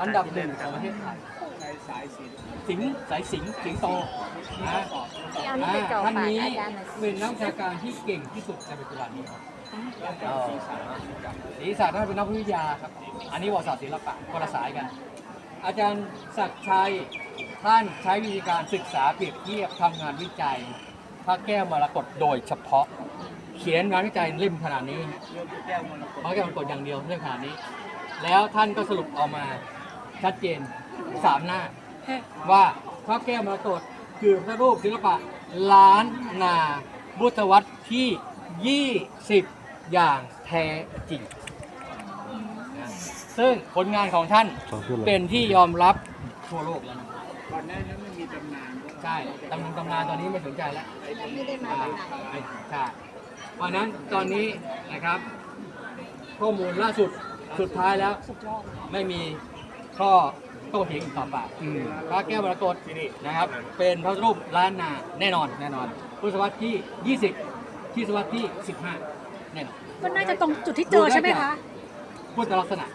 อันดับหนึ่งของประเทศไทยในสายศิลป์สิงสายสิงสิงโตนะท่านนี้เป็นนักวิชาการที่เก่งที่สุดในปัจจุบันนี้ครับศีรษะศีรษะท่านเป็นนักวิทยาครับ อันนี้วารสารศิลปะคนละสายกัน อาจารย์ศักดิ์ชัยท่านใช้วิธีการศึกษาเปรียบเทียบทำงานวิจัยพระแก้วมรกตโดยเฉพาะ เขียนงานวิจัยเล่มขนาดนี้พระแก้วมรกตอย่างเดียวเล่มขนาดนี้ แล้วท่านก็สรุปออกมาชัดเจนสามหน้า ว่าพระแก้วมรกตคือพระรูปศิลปะล้านนาพุทธวัตรที่ 20 อย่างแท้จริงนะซึ่งผลงานของท่านเป็นที่ยอมรับทั่วโลกแล้วนะก่อนหน้านั้นมันมีตำนานว่าใช่ตำนานตำนานตอนนี้ไม่สนใจแล้วไม่ได้มาอ่าจากไหนไม่ใช่เพราะฉะนั้นตอนนี้นะครับ ข้อมูลล่าสุด สุดท้ายแล้วสุดยอดไม่มีข้อโต้เถียงอีกต่อไปพระแก้วมรกตนะครับ เป็นพระรูปล้านนาแน่นอนแน่นอนพุทธศตวรรษที่ 20 ที่ศตวรรษที่ 15แน่นอนก็น่าจะตรงจุดที่เจอใช่ไหมคะ พุทธลักษณะ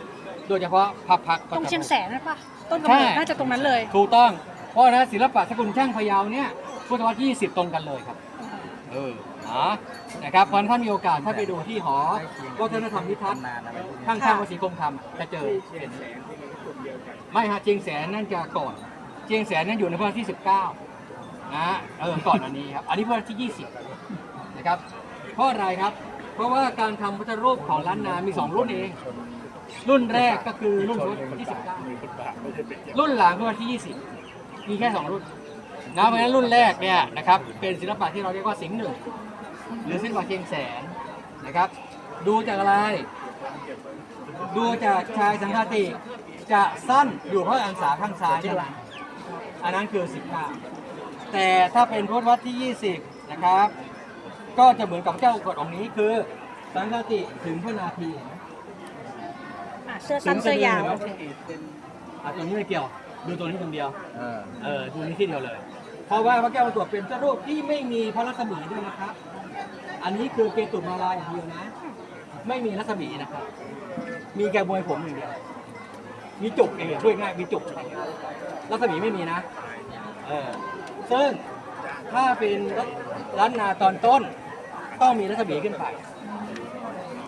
โดยเฉพาะพระพักตร์ตรงเชียงแสนนะปะต้นกำใช่เนิดน่าจะตรงนั้นเลย ถูกต้อง เพราะฉะนั้นศิลปะสกุลช่างพะเยาเนี่ยพุทธศตวรรษที่ 20 ตรงกันเลยครับ เออ นะนะครับเพราะฉะนั้นถ้ามีโอกาสถ้าไปดูที่หอวัฒนธรรมนิทัศน์ข้างๆวัดศรีคมคำจะเจอเชียงแสนไม่ฮะเชียงแสนนั่นจะก่อนเชียงแสนนั่นอยู่ในพุทธศตวรรษที่ 19นะเออก่อนอันนี้ครับอันนี้พุทธศตวรรษที่ 20 นะครับเพราะอะไรครับ เพราะว่าการทำพุทธรูปของล้านนามี 2 รุ่นเอง รุ่นแรกก็คือรุ่นทธศตวรรษที่ 19 รุ่นหลังพุทธศตวรรษที่ 20 มีแค่ 2 รุ่นนะเพราะฉะนั้นรุ่นแรกเนี่ยนะครับเป็นศิลปะที่เราเรียกว่าสิงห์หนึ่ง หรือศิลปะเชียงแสนนะครับ ดูจากอะไร ดูจากชายสังฆติจะสั้นอยู่เพราะอังสาข้างซ้ายเท่านั้นอันนั้นคือ19แต่ถ้าเป็นพุทธวัตรที่ 20 นะครับ ก็จะเหมือนกับเจ้ากฎองค์นี้คือ สังฆติถึงพระนาทีอะเสื้อสั้นเสื้อยาวโอเคอะตัวนี้ไม่เกี่ยว ดูตัวนี้ตรงเดียวเออดูนี้ที่เดียวเลย เพราะว่าพระแก้วมรกตเป็นพระรูปที่ไม่มีพระรัศมีด้วยนะครับ อันนี้คือเกตุมาลาอย่างเดียวนะ ไม่มีรัศมีนะครับ มีแกบวยผมอย่างเดียว มีจุกเองด้วยง่าย มีจุกรัศมีไม่มีนะ เออ ซึ่งถ้าเป็นร้านนาตอนต้น ต้องมีรัศมีขึ้นไป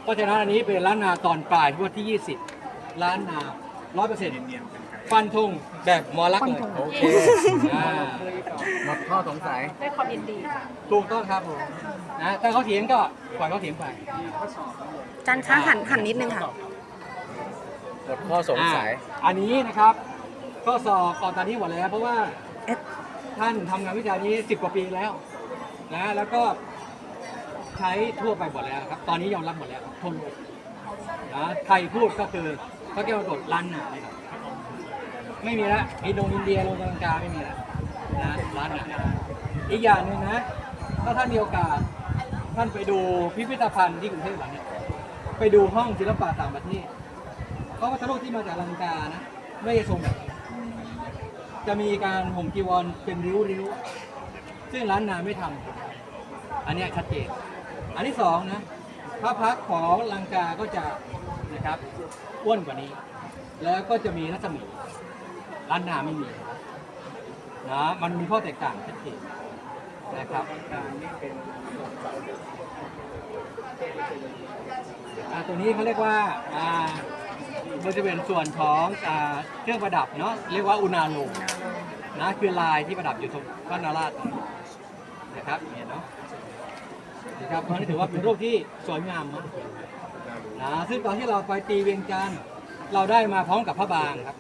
เพราะฉะนั้นอันนี้เป็นร้านนาตอนปลายที่วันที่ 20 ร้านนาร้อยเปอร์เซ็นต์ ฟันธงแบบหมอลักษณ์เลยโอเคอ่าหมดข้อสงสัยได้ความยินดีถูกต้องครับผมนะถ้าเขาเถียงก็ปล่อยเขาเถียงไปอาจารย์คะหันหันนิดนึงค่ะหมดข้อสงสัย อ่าอันนี้นะครับก็สอบก่อนตอนที่หมดแล้วเพราะว่าท่านทำงานวิจัยนี้ 10 กว่าปีแล้วนะแล้วก็ใช้ทั่วไปหมดแล้วครับ ตอนนี้ยอมรับหมดแล้วทั่วโลกนะใครพูดก็คือพระแก้วมรกตลันนาเลยครับ ไม่มีละอินโดนีเซียโลกังกาไม่มีละนะร้านนาอีกอย่างหนึ่งนะ ถ้าท่านมีโอกาสท่านไปดูพิพิธภัณฑ์ที่กรุงเทพหลังเนี้ไปดูห้องศิลปะต่างประเทศเพราะวัตถุรูปที่มาจากลังกานะไม่ใช่ทรงแบบนี้จะมีการห่มจีวรเป็นริ้วๆซึ่งร้านนาไม่ทำอันนี้ชัดเจน อันที่สองนะพระพักของลังกาก็จะนะครับอ้วนกว่านี้ แล้วก็จะมีรัศมี ร้านนาไม่มีนะมันมีข้อแตกต่างชัดเจนนะครับตัวนี้เขาเรียกว่าบริเวณส่วนของอเครื่องประดับเนาะเรียกว่าอุณาโลมนะคือลายที่ประดับอยู่ตรงพระนาราชนะครับเนี่ยเนาะนะครับเพราะฉะนั้นถือว่าเป็นรูปที่สวยงามมากนะซึ่งตอนที่เราไปตีเวียงจันทร์เราได้มาพร้อมกับพระบางครับ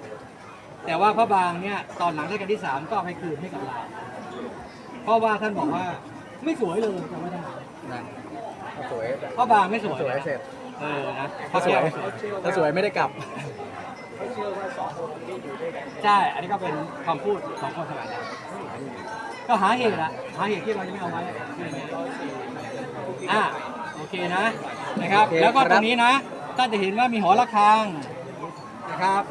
แต่ว่าพระบางเนี่ยตอนหลังรัชกาลที่สามก็เอาไปคืนให้กับเราเพราะว่าท่านบอกว่าไม่สวยเลยจำไม่ได้นั่นถ้าสวยพระบางไม่สวยสวยเสร็จเออนะถ้าสวยถ้าสวยไม่ได้กลับ ใช่อันนี้ก็เป็นคำพูดของคนสมัยนั้นก็หาเหตุละหาเหตุที่เราจะไม่เอาไว้คืออย่างนี้อะโอเคนะนะครับ โอเคแล้วก็ครับ ตรงนี้นะท่านจะเห็นว่ามีหอระฆังนะครับ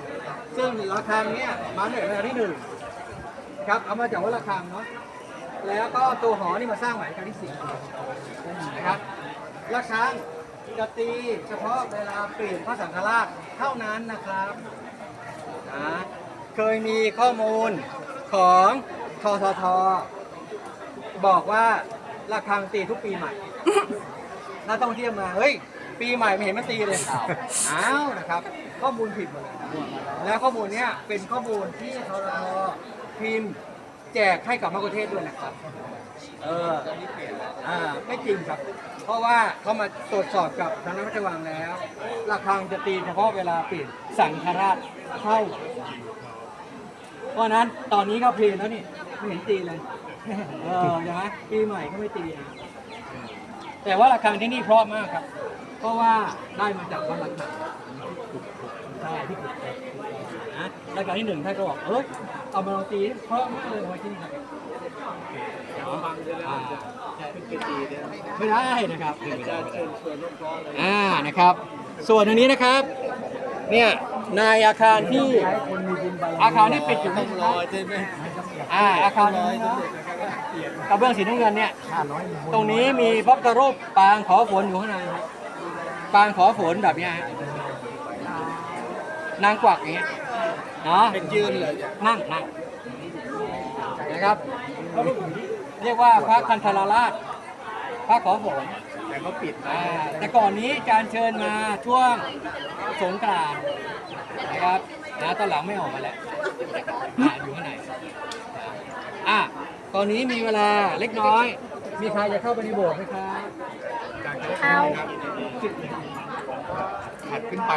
ซึ่งระฆังเนี้ยมาในรัชกาลที่หนึ่งครับเอามาจากวัดระฆังเนาะแล้วก็ตัวหอนี่มาสร้างใหม่รัชกาลที่สี่นะครับระฆังจะตีเฉพาะเวลาเปลี่ยนพระสังฆราชเท่านั้นนะครับนะเคยมีข้อมูลของทททบอกว่าระฆังตีทุกปีใหม่ นักท่องเที่ยวมา เฮ้ย ปีใหม่ไม่เห็นมันตีเลยอ้าวนะครับ ข้อมูลผิดหมดเลยแล้วข้อมูลเนี้ยเป็นข้อมูลที่ทททพิมพ์แจกให้กับมะกุเทศด้วยนะครับ เอออ่าไม่จริงครับ เพราะว่าเขามาตรวจสอบกับทางนักพระราชวังแล้วระฆังจะตีเฉพาะเวลาเปลี่ยนสังฆราชเข้า เพราะฉะนั้นตอนนี้ก็เพลนแล้วนี่ไม่เห็นตีเลย เออใช่ไหมปีใหม่ก็ไม่ตีนะแต่ว่าระฆังที่นี่เพราะมากครับ เพราะว่าได้มาจากวัดระฆังใช่ที่ขุดนะระฆังที่หนึ่งท่านก็บอกเอ้ยเอามาลองตีเพราะมากเลยไว้ที่นี่ครับอ่าไม่ได้นะครับอ่านะครับ ส่วนอันนี้นะครับ เนี่ยในอาคารที่อาคารที่ปิดอยู่นี่นะอ่าอาคารนี้กระเบื้องสีน้ำเงินเนี่ยตรงนี้มีพระพุทธรูปปางขอฝนอยู่ข้างในครับ ปางขอฝนแบบเนี้ยฮะนางกวักอย่างเงี้ยเนาะเป็นยืนเลยนั่งนั่งนะครับ เรียกว่าพระคันธารราชพระขอฝนแต่เขาปิดอ่าแต่ก่อนนี้การเชิญมาช่วงสงกรานต์นะครับนะตอนหลังไม่ออกมาแล้วอ่าอยู่ข้างในอะตอนนี้มีเวลาเล็กน้อย มีใครจะเข้าไปในโบสถ์ไหมครับเอา ถัดขึ้นไป